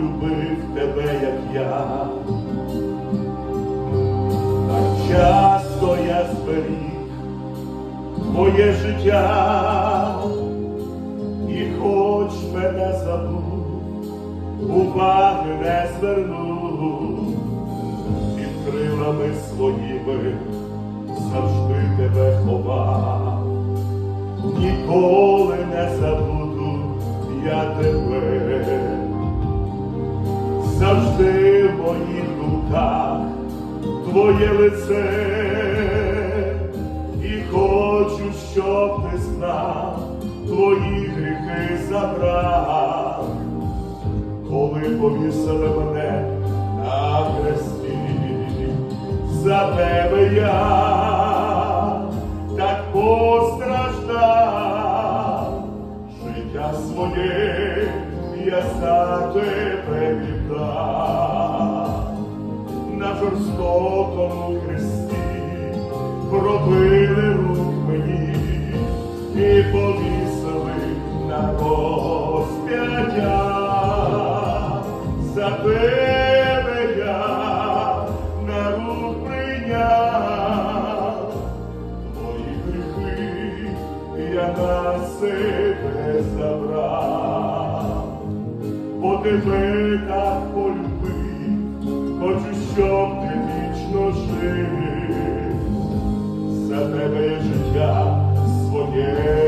полюбив тебе, як я. Так часто я зберіг моє життя, і хоч мене забув, уваги не звернув, під крилами своїми завжди тебе ховав, ніколи не забуду я тебе, завжди в моїх думках твоє лице, і хочу, щоб ти знав, твої гріхи забрав, коли повісили мене на хресті, за тебе я так постраждав, життя своє я за тебе жорстокому хресті. Пробили рук мені і повісили на розп'яття. За тебе я на рук прийняв, твої гріхи я на себе забрав. Бо тебе так щоб ти вічно жив, за тебе життя своє